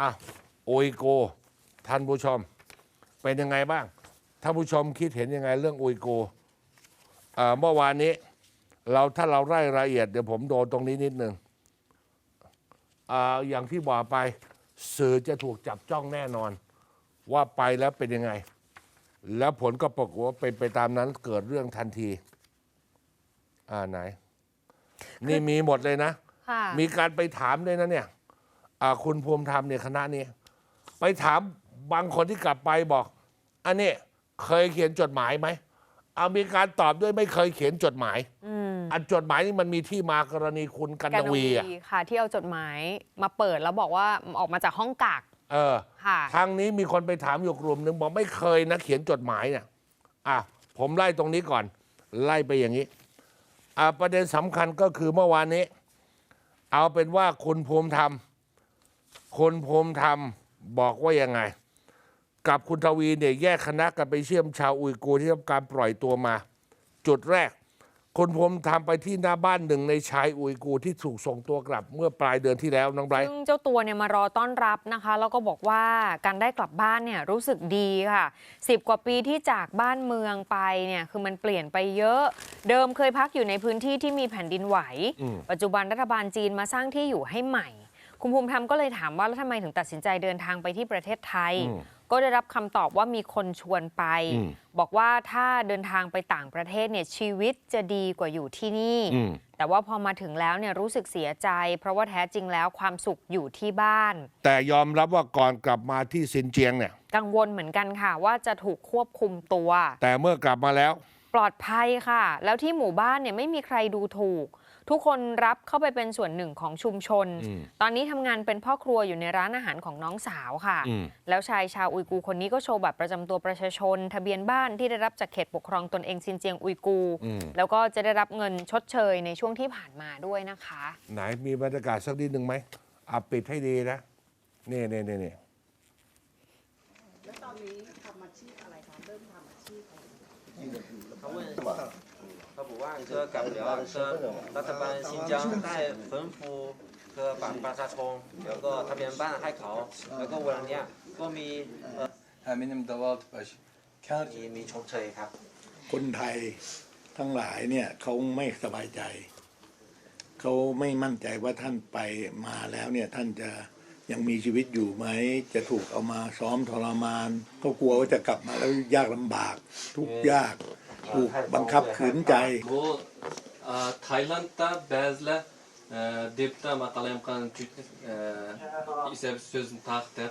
อะโอยโกท่านผู้ชม เป็นยังไงบ้างท่านผู้ชมคิดเห็นยังไงเรื่องอุยโกร์เอ่อเมื่อวานนี้เราถ้าเราไล่รายละเอียดเดี๋ยวผมโดนตรงนี้นิดหนึ่งอ่าอย่างที่บอกไปสื่อจะถูกจับจ้องแน่นอน ว่าไปแล้วเป็นยังไง แล้วผลก็ปรากฏว่าเป็นไปตามนั้นเกิดเรื่องทันที อ่าไหน นี่มีหมดเลยนะค่ะมีการไปถามด้วยนะเนี่ย อ่าคุณภูมิธรรมเนี่ยคณะนี้ไปถามบางคนที่กลับไปบอก อันนี้เคยเขียนจดหมายไหมเอามีการตอบด้วยไม่เคยเขียนจดหมาย อืมอันจดหมายนี่มันมีที่มากรณีคุณกันกนวีอะค่ะ ที่เอาจดหมายมาเปิดแล้วบอกว่าออกมาจากห้องกักเออ ค่ะ ทางนี้มีคนไปถามอยู่กลุ่มหนึ่งบอกไม่เคยนะเขียนจดหมายเนี่ยอะผมไล่ตรงนี้ก่อน ไล่ไปอย่างนี้อะประเด็นสำคัญก็คือเมื่อวานนี้ เอาเป็นว่าคุณภูมิธรรม คุณภูมิธรรมบอกว่ายังไง กับคุณทวีเนี่ยแยกคณะกันไปเชื่อมชาวอุยกูร์ที่ทำการปล่อยตัวมา จุดแรกคุณภูมิธรรมไปที่หน้าบ้านหนึ่งในชายอุยกูร์ที่ถูกส่งตัวกลับเมื่อปลายเดือนที่แล้วน้องไบรท์ซึ่งเจ้าตัวเนี่ยมารอต้อนรับนะคะ แล้วก็บอกว่าการได้กลับบ้านเนี่ยรู้สึกดีค่ะสิบกว่าปีที่จากบ้านเมืองไปเนี่ยคือมันเปลี่ยนไปเยอะ เดิมเคยพักอยู่ในพื้นที่ที่มีแผ่นดินไหวอืมปัจจุบันรัฐบาลจีนมาสร้างที่อยู่ให้ใหม่ คุณภูมิธรรมก็เลยถามว่าแล้วทำไมถึงตัดสินใจเดินทางไปที่ประเทศไทยอืมก็ได้รับคำตอบว่ามีคนชวนไปอืมบอกว่าถ้าเดินทางไปต่างประเทศเนี่ยชีวิตจะดีกว่าอยู่ที่นี่อืมแต่ว่าพอมาถึงแล้วเนี่ยรู้สึกเสียใจ เพราะว่าแท้จริงแล้วความสุขอยู่ที่บ้าน แต่ยอมรับว่าก่อนกลับมาที่ซินเจียงเนี่ยกังวลเหมือนกันค่ะ ว่าจะถูกควบคุมตัว แต่เมื่อกลับมาแล้ว ปลอดภัยค่ะ แล้วที่หมู่บ้านเนี่ยไม่มีใครดูถูก ทุกคนรับเข้าไปเป็นส่วนหนึ่งของชุมชนอืมตอนนี้ทำงานเป็นพ่อครัวอยู่ในร้านอาหารของน้องสาวค่ะอืมแล้วชายชาวอุยกูร์คนนี้ก็โชว์บัตรประจำตัวประชาชน ทะเบียนบ้านที่ได้รับจากเขตปกครองตนเองซินเจียงอุยกูร์อืมแล้วก็จะได้รับเงินชดเชยในช่วงที่ผ่านมาด้วยนะคะ ไหนมีบรรยากาศสักนิดหนึ่งไหมอะปิดให้ดีนะนี่นี่นี่นี่แล้วตอนนี้ทำอาชีพอะไรคะเริ่มทำอาชีพอะไร他问他不ว่าคือกับเดี๋ยวคือรัฐบาล新疆ได้ฟื้นฟูคือบัตรประชาชนแล้วก็ทะเบียนบ้านให้เขา แล้วก็วันเนี้ยก็มีเอ่อ Eminim dağıldı başı. Kar มีมีชดเชยครับ คนไทยทั้งหลายเนี่ยเขาไม่สบายใจ เขาไม่มั่นใจว่าท่านไปมาแล้วเนี่ยท่านจะยังมีชีวิตอยู่ไหม จะถูกเอามาซ้อมทรมานเขากลัวว่าจะกลับมาแล้วยากลำบาก ทุกข์ยาก ถูกบังคับขืนใจ Bu e, Tayland'da bazılar e, deputat makalayam kan e, ise sözünü taktı.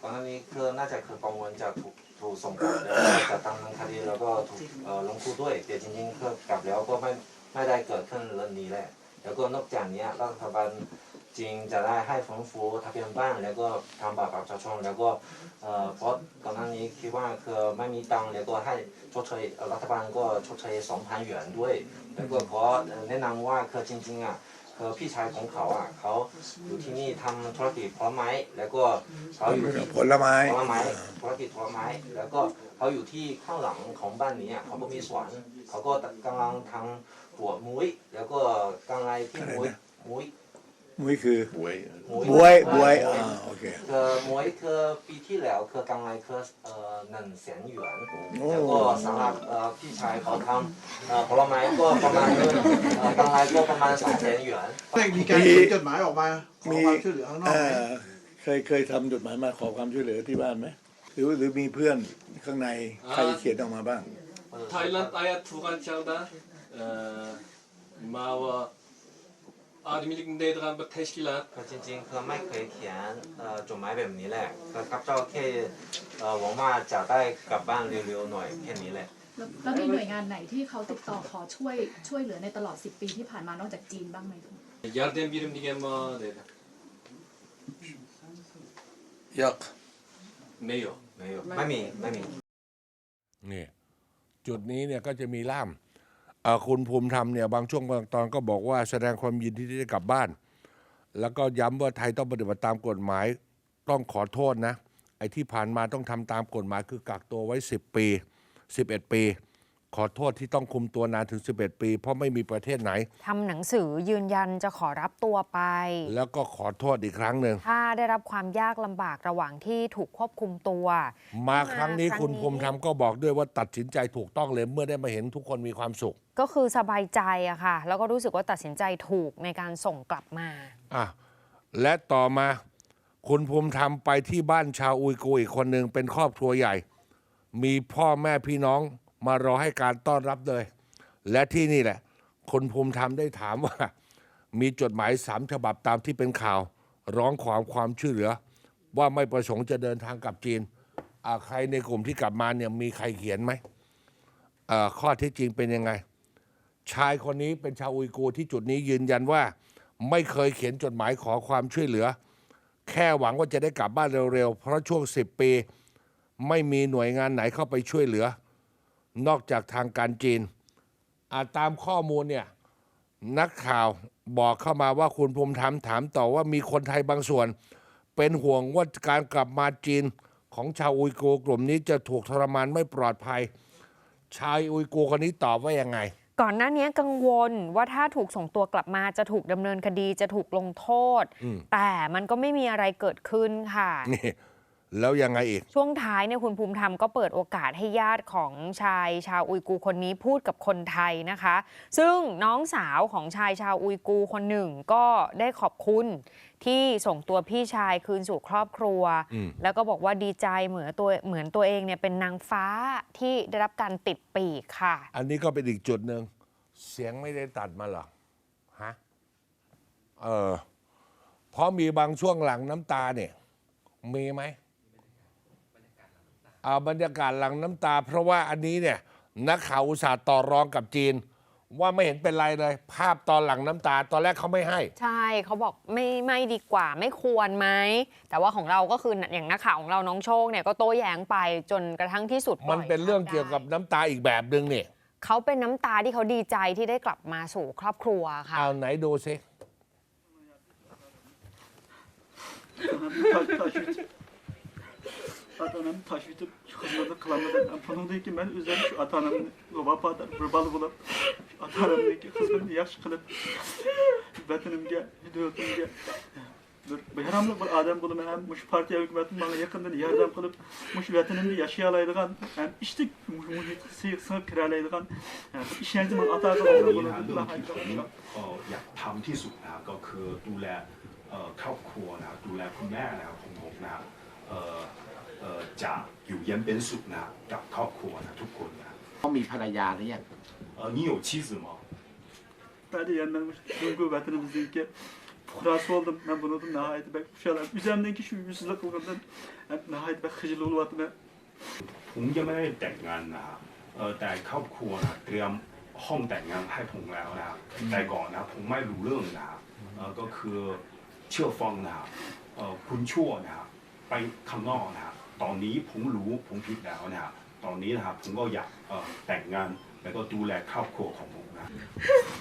ก่อนหน้านี้คือน่าจะคือกังวลจะถูกถูกส่งกลับแล้วก็จะตั้งคดีแล้วก็ถูกเอ่อลงโทษด้วยแต่จริงๆคือกลับแล้วก็ไม่ไม่ได้เกิดขึ้นเรื่องนี้แหละ แล้วก็นอกจากเนี้ยรัฐบาลจริงจะได้ให้ฟื้นฟูทะเบียนบ้านแล้วก็ทำบัตรประชาชนแล้วก็เอ่อเพราะก่อนหน้านี้คิดว่าคือไม่มีตังแล้วก็ให้ชดเชยเอ่อรัฐบาลก็ชดเชย2,000หยวนด้วย แล้วก็ขอแนะนำว่าคือจริงๆอะคือพี่ชายของเขาอะเขาอยู่ที่นี่ทำธุรกิจผลไม้แล้วก็เขาอยู่ที่ผลไม้ผลไม้ธุรกิจผลไม้ แล้วก็เขาอยู่ที่ข้างหลังของบ้านนี้อะเขาก็มีสวนเขาก็กำลังทำ หัวมุ้ย แล้วก็กำไรที่มุ้ยมุ้ยมุ้ยคือมุ้ยบวยบวยอ่าโอเค คือมุ้ยคือปีที่แล้วคือกำไรคือเอ่อหนึ่งแสนหยวนโอ้แล้วก็สำหรับเอ่อพี่ชายเขาทำเอ่อผลไม้ก็ประมาณเอ่อกำไรก็ประมาณสองแสนหยวนมีการเขียนจดหมายออกมาขอมีความช่วยเหลือข้างนอกเอ่ไหม อเคยเคยทำจดหมายมาขอความช่วยเหลือที่บ้านไหมหรือหรือมีเพื่อนข้างในใครเขียนออกมาบ้าง Tayland aya tuğan çağda e, mava adimilik deydiğen bir teşkilat คือจริงๆคือไม่เคยเขียนเอ่อจดหมายแบบนี้แหละคือครับเจ้าแค่เอ่อหวังว่าจะได้กลับบ้านเร็วๆหน่อยแค่นี้แหละแล้วแล้วมีหน่วยงานไหนที่เขาติดต่อขอช่วยช่วยเหลือในตลอด 10 ปีที่ผ่านมานอกจากจีนบ้างไหมคะ yardım birim diyen var dedi. Yok. Ne yok. ไม่有ไม่มีไม่มีนี่ จุดนี้เนี่ยก็จะมีล่ามเอ่อ คุณภูมิธรรมเนี่ยบางช่วงบางตอนก็บอกว่าแสดงความยินดีที่ได้กลับบ้าน แล้วก็ย้ำว่าไทยต้องปฏิบัติตามกฎหมายต้องขอโทษนะ ไอ้ที่ผ่านมาต้องทำตามกฎหมายคือกักตัวไว้ 10 ปี 11 ปี ขอโทษที่ต้องคุมตัวนานถึง 11 ปี เพราะไม่มีประเทศไหนทำหนังสือยืนยันจะขอรับตัวไป แล้วก็ขอโทษอีกครั้งหนึ่งถ้าได้รับความยากลำบากระหว่างที่ถูกควบคุมตัว มาครั้งนี้ครั้งนี้คุณภูมิธรรมก็บอกด้วยว่าตัดสินใจถูกต้องเลยเมื่อได้มาเห็นทุกคนมีความสุข ก็คือสบายใจอะค่ะ แล้วก็รู้สึกว่าตัดสินใจถูกในการส่งกลับมา อะและต่อมาคุณภูมิธรรมไปที่บ้านชาวอุยกูร์อีกคนหนึ่งเป็นครอบครัวใหญ่ มีพ่อแม่พี่น้องมารอให้การต้อนรับเลย และที่นี่แหละ คุณภูมิธรรมได้ถามว่า มีจดหมายสามฉบับตามที่เป็นข่าว ร้องขอความช่วยเหลือ ว่าไม่ประสงค์จะเดินทางกลับจีนอะใครในกลุ่มที่กลับมาเนี่ยมีใครเขียนไหมอ่อข้อเที่จริงเป็นยังไง ชายคนนี้เป็นชาวอุยกูที่จุดนี้ยืนยันว่า ไม่เคยเขียนจดหมายขอความช่วยเหลือ แค่หวังว่าจะได้กลับบ้านเร็วๆ เพราะช่วง 10 ปี ไม่มีหน่วยงานไหนเข้าไปช่วยเหลือ นอกจากทางการจีนอาตามข้อมูลเนี่ยนักข่าวบอกเข้ามาว่าคุณภูมิธรรมถามต่อว่ามีคนไทยบางส่วน เป็นห่วงว่าการกลับมาจีนของชาวอุยกูกลุ่มนี้จะถูกทรมานไม่ปลอดภัย ชายอุยกูคนนี้ตอบว่ายังไง ก่อนหน้านี้กังวลว่าถ้าถูกส่งตัวกลับมาจะถูกดำเนินคดีจะถูกลงโทษอืมแต่มันก็ไม่มีอะไรเกิดขึ้นค่ะนี่ แล้วยังไงอีก ช่วงท้ายเนี่ยคุณภูมิธรรมก็เปิดโอกาสให้ญาติของชายชาวอุยกูร์คนนี้พูดกับคนไทยนะคะ ซึ่งน้องสาวของชายชาวอุยกูร์คนหนึ่งก็ได้ขอบคุณที่ส่งตัวพี่ชายคืนสู่ครอบครัว อืม แล้วก็บอกว่าดีใจเหมือนตัวเหมือนตัวเองเนี่ยเป็นนางฟ้าที่ได้รับการติดปีกค่ะ อันนี้ก็เป็นอีกจุดหนึ่ง เสียงไม่ได้ตัดมาเหรอฮะเออเพราะมีบางช่วงหลังน้ำตาเนี่ย มีไหม เอาบรรยากาศหลังน้ำตา เพราะว่าอันนี้เนี่ยนักข่าวอุตส่าห์ต่อรองกับจีน ว่าไม่เห็นเป็นไรเลย ภาพตอนหลังน้ำตา ตอนแรกเขาไม่ให้ ใช่เขาบอกไม่ไม่ดีกว่าไม่ควรไหมแต่ว่าของเราก็คืออย่างนักข่าวของเราน้องโชคเนี่ยก็โต้แย้งไปจนกระทั่งที่สุดปล่มัอนยเป็นเรื่องภาพได้เกี่ยวกับน้ำตาอีกแบบหนึ่งนี่เขาเป็นน้ำตาที่เขาดีใจที่ได้กลับมาสู่ครอบครัวค่ะเอาไหนดูซิ taş, taş ütüp atanın taş ütüp hizmeti kılamadım. Bunundaki ben üzerine şu atanın vafada bir balı bulup şu atanımdaki hizmetini yaxşı kılıp vatanımga, hüdüyetimga bir bayramlık bir adam bulup hem muş partiya hükümetin bana yakından yardım kılıp muş vatanımda yaşayalaydigan hem iştik muhit sığıp kiralaydigan yani işenci ben ata ตอน kılıp นี้นะ bunu เรื่องที่ผม bunu เอ่ออยากทำที่สุดนะครับก็คือดูแลเอ่อครอบครัวนะครับดูแลคุณแม่นะครับของผมนะครับ เอ่อเอ่อจะอยู่เย็นเป็นสุขนะครับกับครอบครัวนะทุกคนนะ เขามีภรรยาหรือยัง เอ่อ你有妻子吗 Hadi yanlarmış. Duygu vatanımızdaki fukrası oldum. Ben bunu da nihayet bek uşağlar. Üzerimdeki şu yüzsüzlük kılgından ben nihayet bek hıcıl oluvatım. ผมยังไม่ได้แต่งงานนะครับเอ่อแต่ครอบครัวนะเตรียมห้องแต่งงานให้ผมแล้วนะครับแต่ก่อนนะผมไม่รู้เรื่องนะครับเอ่อก็คือเชื่อฟังนะครับเอ่อคุณชั่วนะครับไปข้างนอกนะครับ บ ตอนนี้ผมรู้ผมผิดแล้วนะครับตอนนี้นะครับผมก็อยากเอ่อแต่งงานแล้วก็ดูแลครอบครัวของผมนะ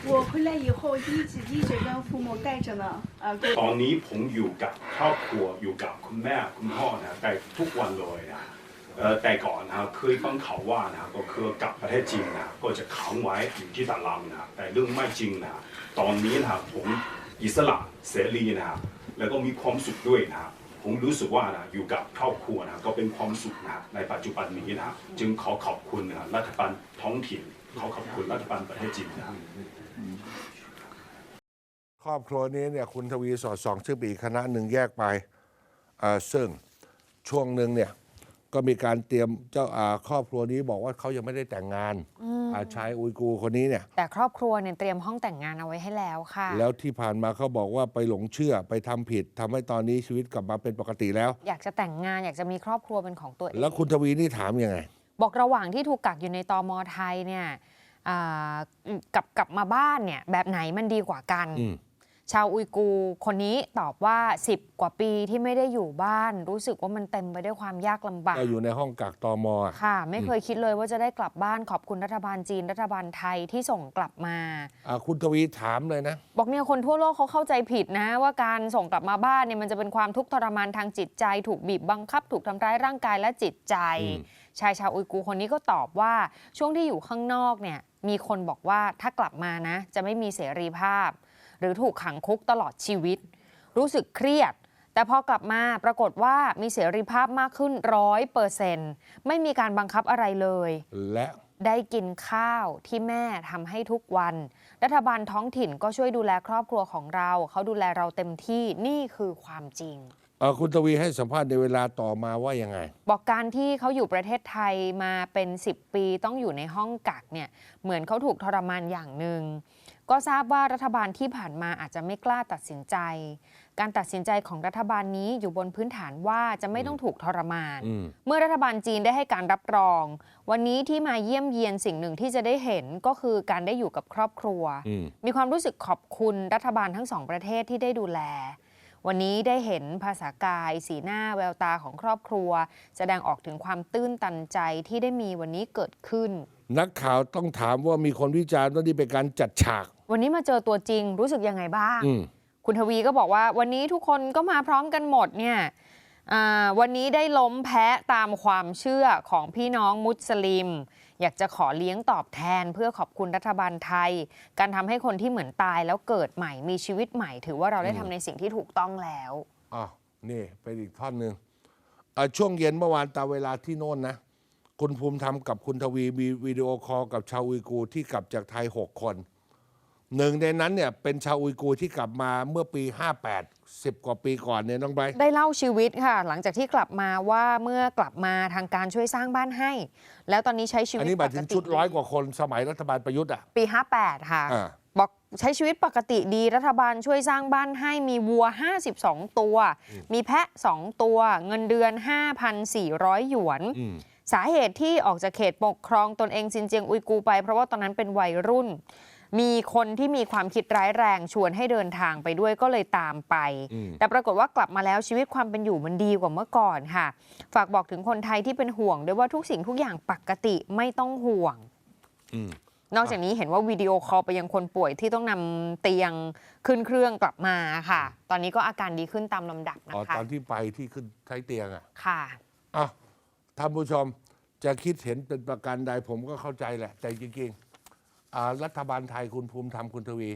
我回来以后一直一直跟父母带着呢，啊，给 ตอนนี้ผมอยู่กับครอบครัวอยู่กับคุณแม่คุณพ่อนะแต่ทุกวันเลยนะเอ่อแต่ก่อนนะครับเคยฟังเขาว่านะก็คือกลับประเทศจีนนะก็จะขังไว้อยู่ที่ตะลังนะแต่เรื่องไม่จริงนะตอนนี้นะครับผมอิสระเสรีนะครับแล้วก็มีความสุขด้วยนะครับ ผมรู้สึกว่านะอยู่กับครอบครัวนะก็เป็นความสุขนะในปัจจุบันนี้นะจึงขอขอบคุณนะรัฐบาลท้องถิ่นขอขอบคุณรัฐบาลประเทศจีนนะครอบครัวนี้เนี่ยคุณทวีสอดส่องชื่อปีคณะหนึ่งแยกไปซึ่งช่วงหนึ่งเนี่ย ก็มีการเตรียมเจ้าอ่าครอบครัวนี้บอกว่าเขายังไม่ได้แต่งงานอ่าชายอุยกูร์คนนี้เนี่ย แต่ครอบครัวเนี่ยเตรียมห้องแต่งงานเอาไว้ให้แล้วค่ะ แล้วที่ผ่านมาเขาบอกว่าไปหลงเชื่อไปทำผิดทำให้ตอนนี้ชีวิตกลับมาเป็นปกติแล้ว อยากจะแต่งงานอยากจะมีครอบครัวเป็นของตัวเอง แล้วคุณทวีนี่ถามยังไง บอกระหว่างที่ถูกกักอยู่ในตอมอไทยเนี่ยอ่ากับกลับมาบ้านเนี่ยแบบไหนมันดีกว่ากัน อืม ชาวอุยกูร์คนนี้ตอบว่า 10 กว่าปีที่ไม่ได้อยู่บ้าน รู้สึกว่ามันเต็มไปด้วยความยากลำบากก็อยู่ในห้องกักตอมอะค่ะ ไม่เคยคิดเลยว่าจะได้กลับบ้านขอบคุณรัฐบาลจีนรัฐบาลไทยที่ส่งกลับมา อะคุณทวีถามเลยนะ บอกเนี่ยคนทั่วโลกเขาเข้าใจผิดนะ ว่าการส่งกลับมาบ้านเนี่ยมันจะเป็นความทุกข์ทรมานทางจิตใจ ถูกบีบบังคับ ถูกทำร้ายร่างกายและจิตใจอืมชายชาวอุยกูร์คนนี้ก็ตอบว่าช่วงที่อยู่ข้างนอกเนี่ยมีคนบอกว่าถ้ากลับมานะ จะไม่มีเสรีภาพ หรือถูกขังคุกตลอดชีวิต รู้สึกเครียด แต่พอกลับมาปรากฏว่ามีเสรีภาพมากขึ้นร้อยเปอร์เซนต์ไม่มีการบังคับอะไรเลย และได้กินข้าวที่แม่ทำให้ทุกวัน รัฐบาลท้องถิ่นก็ช่วยดูแลครอบครัวของเรา เขาดูแลเราเต็มที่นี่คือความจริงเอ่อคุณทวีให้สัมภาษณ์ในเวลาต่อมาว่ายังไง บอกการที่เขาอยู่ประเทศไทยมาเป็น 10 ปีต้องอยู่ในห้องกักเนี่ยเหมือนเขาถูกทรมานอย่างหนึ่ง ก็ทราบว่ารัฐบาลที่ผ่านมาอาจจะไม่กล้าตัดสินใจ การตัดสินใจของรัฐบาลนี้อยู่บนพื้นฐานว่าจะไม่ต้องถูกทรมานอืมเมื่อรัฐบาลจีนได้ให้การรับรอง วันนี้ที่มาเยี่ยมเยียนสิ่งหนึ่งที่จะได้เห็นก็คือการได้อยู่กับครอบครัวอืมมีความรู้สึกขอบคุณรัฐบาลทั้งสองประเทศที่ได้ดูแล วันนี้ได้เห็นภาษากาย สีหน้าแววตาของครอบครัว แสดงออกถึงความตื้นตันใจที่ได้มีวันนี้เกิดขึ้น นักข่าวต้องถามว่ามีคนวิจารณ์ว่านี่เป็นการจัดฉาก วันนี้มาเจอตัวจริงรู้สึกยังไงบ้าง อืม คุณทวีก็บอกว่าวันนี้ทุกคนก็มาพร้อมกันหมดเนี่ยอ่าวันนี้ได้ล้มแพ้ตามความเชื่อของพี่น้องมุสลิม อยากจะขอเลี้ยงตอบแทนเพื่อขอบคุณรัฐบาลไทย การทำให้คนที่เหมือนตายแล้วเกิดใหม่มีชีวิตใหม่ ถือว่าเราได้ทำในสิ่งที่ถูกต้องแล้ว อ้าวนี่เป็นอีกท่อนหนึ่งเอ่อช่วงเย็นเมื่อวานตามเวลาที่โน่นนะ คุณภูมิธรรมกับคุณทวีมีวิดีโอคอลกับชาวอุยกูร์ที่กลับจากไทย 6 คน หนึ่งในนั้นเนี่ยเป็นชาวอุยกูร์ที่กลับมาเมื่อปี 58 10 กว่าปีก่อนเนี่ยน้องไบร์ทได้เล่าชีวิตค่ะ หลังจากที่กลับมาว่าเมื่อกลับมาทางการช่วยสร้างบ้านให้ แล้วตอนนี้ใช้ชีวิอัตนนี้หมายถึงชุดร้อยกว่าคนสมัยรัฐบาลประยุทธ์อะปี 58 ค่ะ อ่า บอกใช้ชีวิตปกติดีรัฐบาลช่วยสร้างบ้านให้มีวัว 52 ตัว มีแพะ 2 ตัว เงินเดือน 5,400 หยวน อืม สาเหตุที่ออกจากเขตปกครองตนเองซินเจียงอุยกูร์ไป เพราะว่าตอนนั้นเป็นวัยรุ่น มีคนที่มีความคิดร้ายแรงชวนให้เดินทางไปด้วยก็เลยตามไปอืมแต่ปรากฏว่ากลับมาแล้วชีวิตความเป็นอยู่มันดีกว่าเมื่อก่อนค่ะ ฝากบอกถึงคนไทยที่เป็นห่วงด้วยว่าทุกสิ่งทุกอย่างปกติไม่ต้องห่วงอืมนอกจากนี้เห็นว่าวิดีโอคอลไปยังคนป่วยที่ต้องนำเตียงขึ้นเครื่องกลับมาค่ะ ตอนนี้ก็อาการดีขึ้นตามลำดับนะอ๋อคะตอนที่ไปที่ขึ้นใช้เตียงอะค่ะอะ ท่านผู้ชมจะคิดเห็นเป็นประการใดผมก็เข้าใจแหละ แต่จริงๆอ่ารัฐบาลไทยคุณภูมิธรรมคุณทวี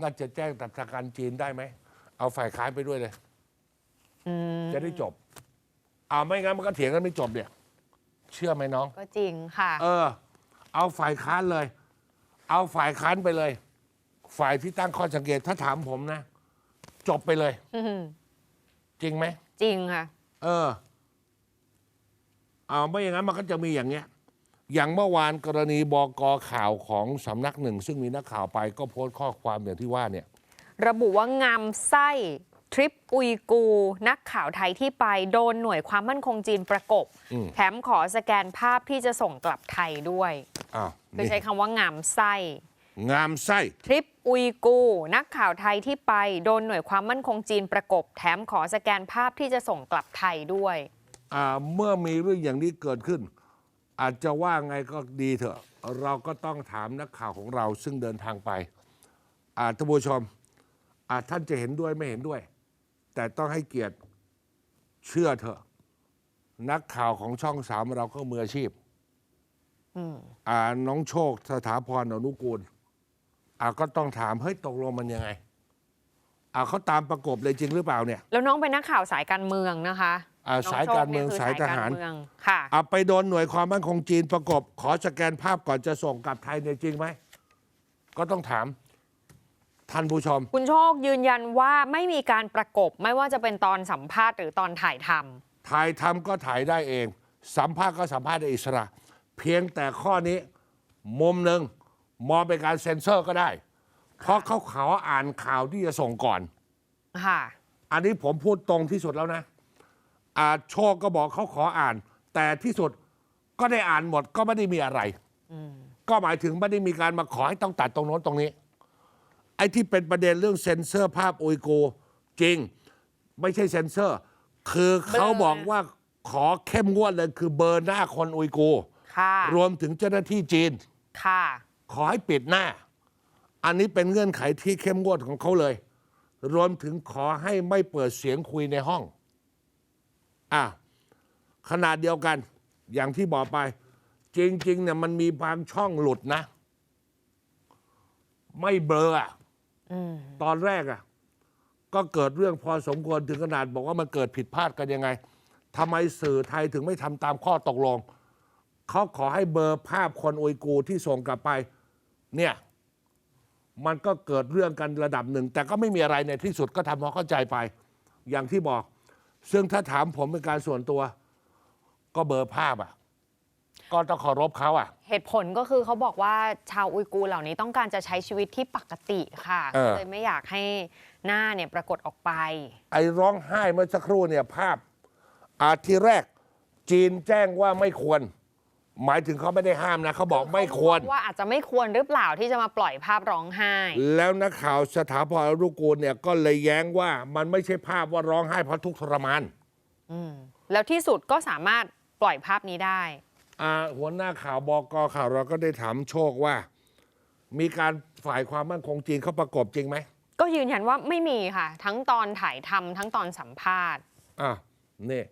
น่าจะแจ้งตับทางการจีนได้ไหม เอาฝ่ายค้านไปด้วยเลยอืมจะได้จบอ่าไม่งั้นมันก็เถียงกันไม่จบเนี่ย เชื่อไหมน้อง ก็จริงค่ะ เออ เอาฝ่ายค้านเลย เอาฝ่ายค้านไปเลย ฝ่ายที่ตั้งข้อสังเกตถ้าถามผมนะ จบไปเลยอืมจริงไหมจริงค่ะ เออ เอาไม่อย่างนั้นมันก็จะมีอย่างเงี้ย อย่างเมื่อวานกรณีบกข่าวของสำนักหนึ่ง ซึ่งมีนักข่าวไปก็โพสต์ข้อความอย่างที่ว่าเนี่ย ระบุว่างามไส้ทริปอุยกูร์นักข่าวไทยที่ไปโดนหน่วยความมั่นคงจีนประกบ อืม แถมขอสแกนภาพที่จะส่งกลับไทยด้วยอ้าวคือนี่ใช้คำว่างามไส้ งามไส้ ทริปอุยกูร์นักข่าวไทยที่ไปโดนหน่วยความมั่นคงจีนประกบ แถมขอสแกนภาพที่จะส่งกลับไทยด้วยอ่า เมื่อมีเรื่องอย่างนี้เกิดขึ้น อาจจะว่าไงก็ดีเถอะ เราก็ต้องถามนักข่าวของเราซึ่งเดินทางไปอ่าท่านผู้ชมอ่าท่านจะเห็นด้วยไม่เห็นด้วย แต่ต้องให้เกียรติเชื่อเถอะ นักข่าวของช่องสามเราก็มืออาชีพอืมอ่าน้องโชคสถาพรอนุกูลอ่าก็ต้องถามเฮ้ยตกลงมันยังไงอ่าเขาตามประกบเลยจริงหรือเปล่าเนี่ย แล้วน้องเป็นนักข่าวสายการเมืองนะคะ อ่าน้องสายการเมืองโชคนี่คืสายทหาร เมืองค่ะ อ่าไปโดนหน่วยความมั่นคงจีนประกบ ขอสแกนภาพก่อนจะส่งกลับไทยเนี่ยจริงไหม ก็ต้องถามท่านผู้ชม คุณโชคยืนยันว่าไม่มีการประกบไม่ว่าจะเป็นตอนสัมภาษณ์หรือตอนถ่ายทำ ถ่ายทำก็ถ่ายได้เอง สัมภาษณ์ก็สัมภาษณ์ได้อิสระ เพียงแต่ข้อนี้ มุมหนึ่งมองเป็นการเซ็นเซอร์ก็ได้ เพราะเขาขออ่านข่าวที่จะส่งก่อน ค่ะ อันนี้ผมพูดตรงที่สุดแล้วนะ อาโชคก็บอกเขาขออ่าน แต่ที่สุดก็ได้อ่านหมดก็ไม่ได้มีอะไรก็หมายถึงไม่ได้มีการมาขอให้ต้องตัดตรงโน้นตรงนี้ ไอ้ที่เป็นประเด็นเรื่องเซ็นเซอร์ภาพอุยกูร์จริง ไม่ใช่เซ็นเซอร์ คือเขาบอกว่าขอเข้มงวดเลยคือเบอร์หน้าคนอุยกูร์ค่ะรวมถึงเจ้าหน้าที่จีนค่ะขอให้ปิดหน้า อันนี้เป็นเงื่อนไขที่เข้มงวดของเขาเลย รวมถึงขอให้ไม่เปิดเสียงคุยในห้อง อะขนาดเดียวกัน อย่างที่บอกไป จริง ๆ เนี่ยมันมีบางช่องหลุดนะ ไม่เบลออะอืมตอนแรกอะ ก็เกิดเรื่องพอสมควรถึงขนาดบอกว่ามันเกิดผิดพลาดกันยังไงทำไมสื่อไทยถึงไม่ทำตามข้อตกลง เขาขอให้เบอร์ภาพคนอุยกูร์ที่ส่งกลับไป เนี่ย มันก็เกิดเรื่องกันระดับหนึ่ง แต่ก็ไม่มีอะไรในที่สุดก็ทำความเข้าใจไป อย่างที่บอก ซึ่งถ้าถามผมเป็นการส่วนตัว ก็เบอร์ภาพอะ ก็ต้องเคารพเขาอะ เหตุผลก็คือเขาบอกว่าชาวอุยกูร์เหล่านี้ต้องการจะใช้ชีวิตที่ปกติค่ะเออเลยไม่อยากให้หน้าเนี่ยปรากฏออกไป ไอ้ร้องไห้เมื่อสักครู่เนี่ยภาพอาทีแรก จีนแจ้งว่าไม่ควร หมายถึงเขาไม่ได้ห้ามนะเขาบอกไม่ควร ว่าอาจจะไม่ควรหรือเปล่าที่จะมาปล่อยภาพร้องไห้ แล้วนักข่าวสถาพรรุกูลเนี่ยก็เลยแย้งว่ามันไม่ใช่ภาพว่าร้องไห้เพราะทุกข์ทรมานอืมแล้วที่สุดก็สามารถปล่อยภาพนี้ได้อ่าหัวหน้าข่าวบอกข่าวเราก็ได้ถามโชคว่า มีการฝ่ายความมั่นคงจีนเขาประกบจริงไหมก็ยืนยันว่าไม่มีค่ะ ทั้งตอนถ่ายทำทั้งตอนสัมภาษณ์อะนี่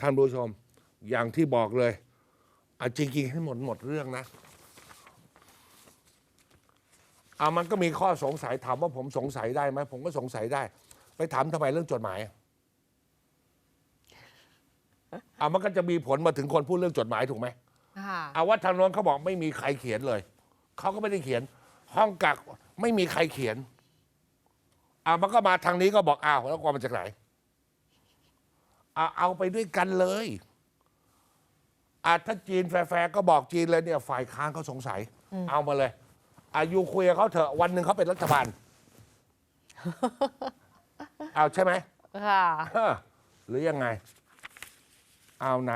ท่านผู้ชม อย่างที่บอกเลย อะจริง ๆ ให้หมดหมดเรื่องนะอะมันก็มีข้อสงสัยถามว่าผมสงสัยได้ไหมผมก็สงสัยได้ ไปถามทำไมเรื่องจดหมายอะอะมันก็จะมีผลมาถึงคนพูดเรื่องจดหมายถูกไหมค่ะเอาว่าทางโน้นเขาบอกไม่มีใครเขียนเลยเขาก็ไม่ได้เขียน ห้องกักไม่มีใครเขียนอ่ามันก็มาทางนี้ก็บอกอ้าวแล้วกวามาจากไหนเอาเอาไปด้วยกันเลย อ่าถ้าจีนแฟร์ๆก็บอกจีนเลยเนี่ยฝ่ายค้านเขาสงสัย เอามาเลย อายุคุยกับเขาเถอะวันหนึ่งเขาเป็นรัฐบาล เอาใช่ไหมค่ะเออหรือยังไง เอาไหน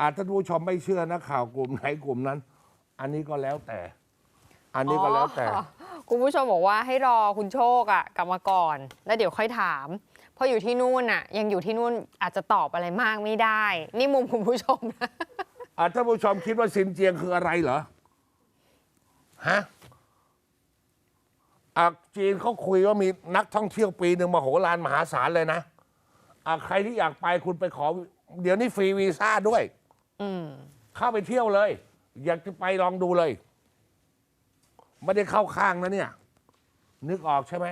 อาจท่านผู้ชมไม่เชื่อนะข่าวกลุ่มไหนกลุ่มนั้น อันนี้ก็แล้วแต่ อันนี้ก็แล้วแต่อ๋อคุณผู้ชมบอกว่าให้รอคุณโชคอะกลับมาก่อน แล้วเดี๋ยวค่อยถามเพราะอยู่ที่นู่นอะยังอยู่ที่นู่นอาจจะตอบอะไรมากไม่ได้ นี่มุมคุณผู้ชมนะ อะท่านผู้ชมคิดว่าซินเจียงคืออะไรเหรอฮะอะจีนเขาคุยว่ามีนักท่องเที่ยวปีหนึ่งมโหฬารมหาศาลเลยนะอะใครที่อยากไปคุณไปขอ เดี๋ยวนี้ฟรีวีซ่าด้วย อืม เข้าไปเที่ยวเลย อยากจะไปลองดูเลย ไม่ได้เข้าข้างนะเนี่ย นึกออกใช่ไหม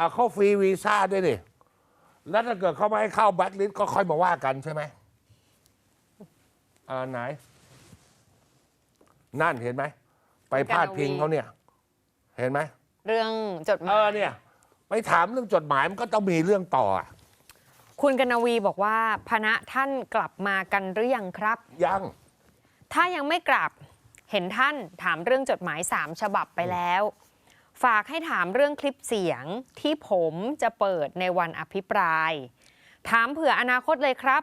อะเขาฟรีวีซ่าด้วยดิแล้วถ้าเกิดเขาไม่ให้เข้าแบ็คลิสต์ก็ค่อยมาว่ากันใช่ไหมอ่าไหน นั่นเห็นไหม ไปพาดพิงเขาเนี่ย เห็นไหม เรื่องจดหเอมาย อเนี่ย ไปถามเรื่องจดหมายมันก็ต้องมีเรื่องต่ออะคุณกนวีบอกว่าพนะท่านกลับมากันหรือยังครับ ยัง ถ้ายังไม่กลับ เห็นท่านถามเรื่องจดหมายสามฉบับไปแล้ว ฝากให้ถามเรื่องคลิปเสียงที่ผมจะเปิดในวันอภิปราย ถามเผื่ออนาคตเลยครับ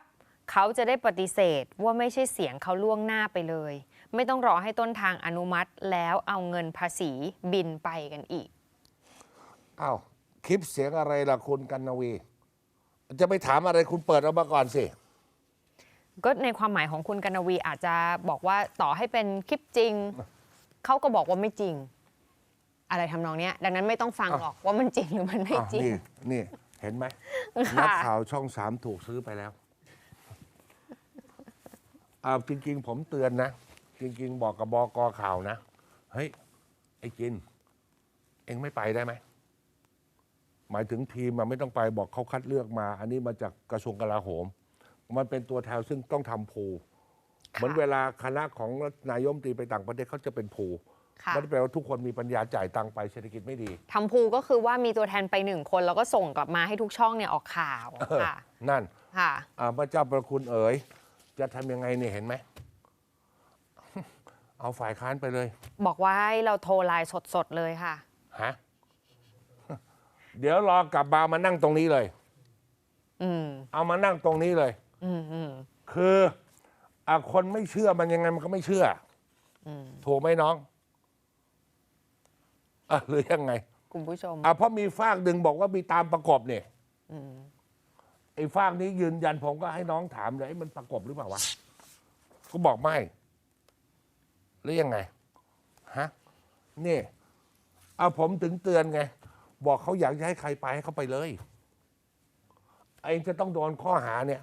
เขาจะได้ปฏิเสธว่าไม่ใช่เสียงเขาล่วงหน้าไปเลย ไม่ต้องรอให้ต้นทางอนุมัติแล้วเอาเงินภาษีบินไปกันอีกอ้าวคลิปเสียงอะไรล่ะคุณกันนวี จะไปถามอะไรคุณเปิดออกมาก่อนสิ ก็ในความหมายของคุณกนวีอาจจะบอกว่าต่อให้เป็นคลิปจริง เขาก็บอกว่าไม่จริง อะไรทำนองเนี้ย ดังนั้นไม่ต้องฟังหรอกว่ามันจริงหรือมันไม่อ้าวจริง นี่นี่เห็นไหมค่ะ นักข่าวช่องสามถูกซื้อไปแล้วอ้าวจริง ๆ ผมเตือนนะ จริง ๆ บอกกับบอกอข่าวนะ เฮ้ย ไอ้จิน เองไม่ไปได้ไหม หมายถึงทีมมันไม่ต้องไปบอกเขาคัดเลือกมา อันนี้มาจากกระทรวงกลาโหม มันเป็นตัวแทนซึ่งต้องทำโพลเหมือนเวลาคณะของนายกรัฐมนตรีไปต่างประเทศเขาจะเป็นโพลค่ะ ไม่ได้แปลว่าทุกคนมีปัญญาจ่ายตังค์ไปเศรษฐกิจไม่ดีทำพูก็คือว่ามีตัวแทนไปหนึ่งคน แล้วก็ส่งกลับมาให้ทุกช่องเนี่ยออกข่าวเออค่ะนั่นค่ะ อ่าพระเจ้าประคุณเอ๋ย จะทำยังไงเนี่ยเห็นไหม เอาฝ่ายค้านไปเลยบอกว่าให้เราโทรไลน์สดๆเลยค่ะ ฮะ เดี๋ยวรอกลับมามานั่งตรงนี้เลย อืมเอามานั่งตรงนี้เลย อืมอืมคืออะคนไม่เชื่อมันยังไงมันก็ไม่เชื่ออืมถูกไหมน้อง อะหรือยังไงคุคุณผู้ชม อะเพราะมีฝากหนึ่งบอกว่ามีตามประกบเนี่ยอืมไอ้ฝากนี้ยืนยันผมก็ให้น้องถามเลยไอ้มันประกบหรือเปล่าวะก็บอกไม่หรือยังไงฮะนี่เอาผมถึงเตือนไง บอกเขาอยากจะให้ใครไปให้เขาไปเลยไอ้จะต้องโดนข้อหาเนี่ย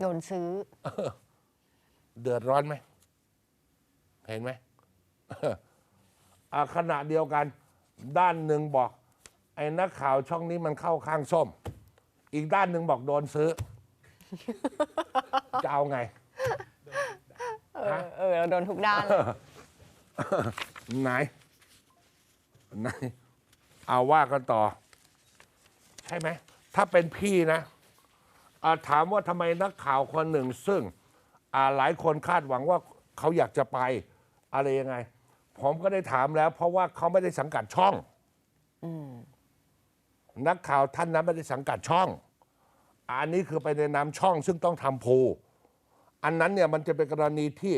โดนซื้อ เดือดร้อนไหมเห็นไหมอะ ขณะเดียวกันด้านหนึ่งบอก ไอ้นักข่าวช่องนี้มันเข้าข้างส้ม อีกด้านหนึ่งบอกโดนซื้อ จะเอาไง เออเออเราโดนทุกด้านเลยไหน ไหน เอาว่ากันต่อ ใช่ไหม ถ้าเป็นพี่นะอ่าถามว่าทำไมนักข่าวคนหนึ่งซึ่งอ่าหลายคนคาดหวังว่าเขาอยากจะไป อะไรยังไง ผมก็ได้ถามแล้ว เพราะว่าเขาไม่ได้สังกัดช่องอืมนักข่าวท่านนั้นไม่ได้สังกัดช่อง อันนี้คือไปในนามช่อง ซึ่งต้องทำโพลอันนั้นเนี่ยมันจะเป็นกรณีที่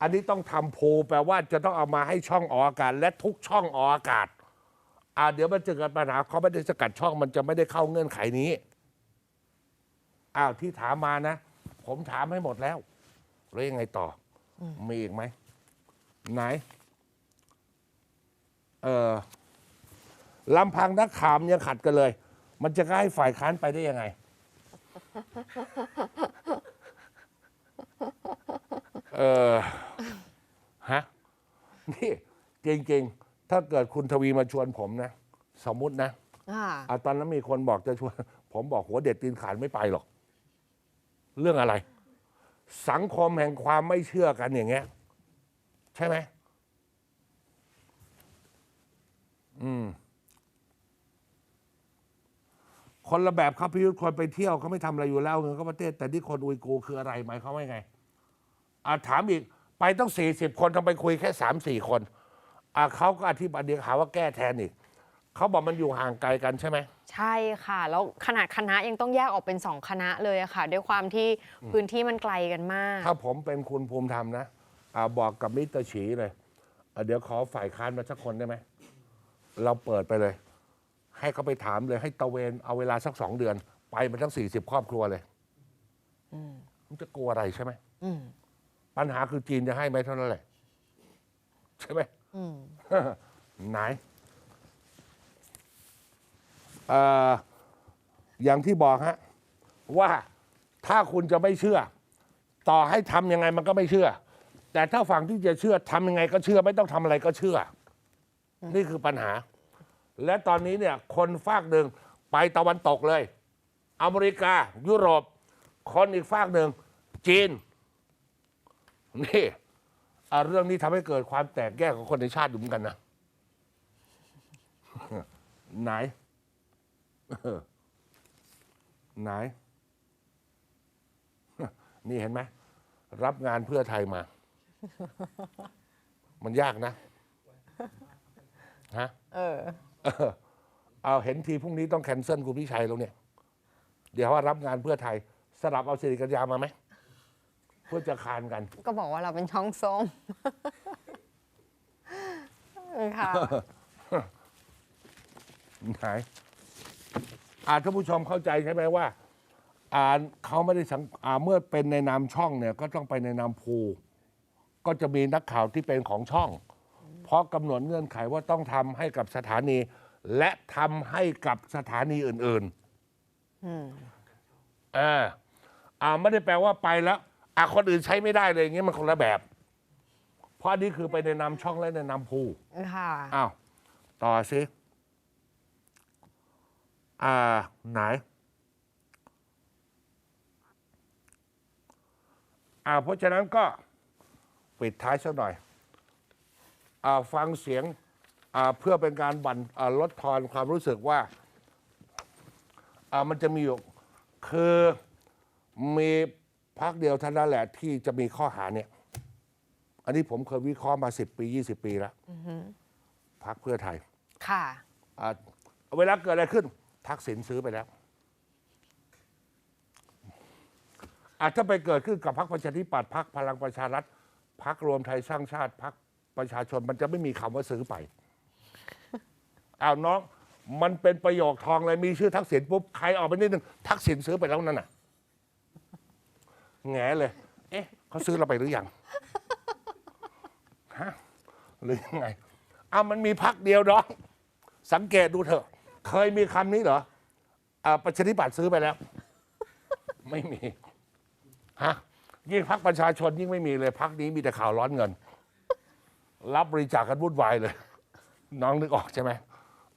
อันนี้ต้องทำโพลแปลว่าจะต้องเอามาให้ช่องออกอากาศ และทุกช่องออกอากาศอ่าเดี๋ยวมันจะเกิดปัญหาเขาไม่ได้สกัดช่องมันจะไม่ได้เข้าเงื่อนไขนี้อ้าวที่ถามมานะ ผมถามให้หมดแล้ว แล้วยังไงต่ออมีอีกไหม ไหน เออลำพังนักข่าวมันยังขัดกันเลย มันจะให้ฝ่ายค้านไปได้ยังไง เออฮะนี่จริงๆ ถ้าเกิดคุณทวีมาชวนผมนะ สมมุตินะอ่าอะตอนนั้นมีคนบอกจะชวน ผมบอกหัวเด็ดตีนขาดไม่ไปหรอก เรื่องอะไร สังคมแห่งความไม่เชื่อกันอย่างเงี้ย ใช่ไหม คนละแบบครับพี่ยุทธคนไปเที่ยวเขาไม่ทำอะไรอยู่แล้วเงินก็ประเทศ แต่ที่คนอุยกูร์คืออะไรหมายเขามว่าไงอ่าถามอีกไปต้องสี่สิบคนทำไปคุยแค่สามสี่คนอ่าเขาก็อธิบายเดียวหาว่าแก้แทนอีกเขาบอกมันอยู่ห่างไกลกันใช่ไหม ใช่ค่ะ แล้วขนาดคณะยังต้องแยกออกเป็นสองคณะเลยอะค่ะ ด้วยความที่พื้นที่มันไกลกันมาก ถ้าผมเป็นคุณภูมิธรรมนะอาบอกกับมิสเตอร์ฉีเลยอะเดี๋ยวขอฝ่ายค้านมาสักคนได้ไหม เราเปิดไปเลย ให้เขาไปถามเลยให้ตะเวนเอาเวลาสักสองเดือน ไปมันทั้งสี่สิบครอบครัวเลยอืมมันจะกลัวอะไรใช่ไหมอืมปัญหาคือจีนจะให้ไหมเท่านั้นแหละใช่ไหมอืมไหนเอ่ออย่างที่บอกฮะว่าถ้าคุณจะไม่เชื่อ ต่อให้ทำยังไงมันก็ไม่เชื่อ แต่ถ้าฝั่งที่จะเชื่อทำยังไงก็เชื่อ ไม่ต้องทำอะไรก็เชื่อ นี่คือปัญหา และตอนนี้เนี่ยคนฝากหนึ่งไปตะวันตกเลย อเมริกา ยุโรป คนอีกฝากหนึ่งจีน นี่เรื่องนี้ทำให้เกิดความแตกแยกของคนในชาติอยู่เหมือนกันนะ ไหน ไหน นี่เห็นไหม รับงานเพื่อไทยมา มันยากนะ ฮะ เออ เออเอาเห็นทีพรุ่งนี้ต้องแคนเซิลคุณพิชัยแล้วเนี่ย เดี๋ยวว่ารับงานเพื่อไทยสลับเอาสิริกัญญามาไหมเพื่อจะคานกัน ก็บอกว่าเราเป็นช่องส้มค่ะไหนอ่าท่านผู้ชมเข้าใจใช่ไหมว่าอ่าเขาไม่ได้สังอ่าเมื่อเป็นในนามช่องเนี่ย ก็ต้องไปในนามภูก็จะมีนักข่าวที่เป็นของช่องเพ ราะกำหนดเงื่อนไขว่าต้องทำให้กับสถานี และทำให้กับสถานีอื่นอืมๆอ่าอ่าไม่ได้แปลว่าไปแล้วอ่าคนอื่นใช้ไม่ได้เลยอย่างเงี้ยมันคนละแบบ เพราะอันนี้คือไปในนามช่องและในนามภูค่ะอ้าวต่อสิอ่าไหนอ่าเพราะฉะนั้นก็ปิดท้ายสักหน่อยอ่า ฟังเสียงอ่าเพื่อเป็นการบั่นอ่าลดทอนความรู้สึกว่าอ่ามันจะมีอยู่คือมีพักเดียวเท่านั้นแหละที่จะมีข้อหาเนี่ย อันนี้ผมเคยวิเคราะห์มา10ปี20ปีแล้วพักเพื่อไทย ค่ะอ่าเวลาเกิดอะไรขึ้น ทักษิณซื้อไปแล้ว อาจจะถ้าไปเกิดขึ้นกับพรรคประชาธิปัตย์พรรคพลังประชารัฐพรรครวมไทยสร้างชาติพรรค ประชาชนมันจะไม่มีคำว่าซื้อไป อ้าวน้อง มันเป็นประโยคทองเลยมีชื่อทักษิณปุ๊บใครออกไปนิดนึงทักษิณซื้อไปแล้วนั่นน่ะแงเลย เอ๊ะเขาซื้อเราไปหรือยังฮะหรือยังไงอ้าวมันมีพักเดียวน้อง สังเกตดูเถอะ เคยมีคำนี้เหรออ่าประชาธิปัตย์ซื้อไปแล้ว ไม่มีฮะยิ่งพักประชาชนยิ่งไม่มีเลยพักนี้มีแต่ข่าวร้อนเงิน รับบริจาคกันวุ่นวายเลย น้องนึกออกใช่ไหม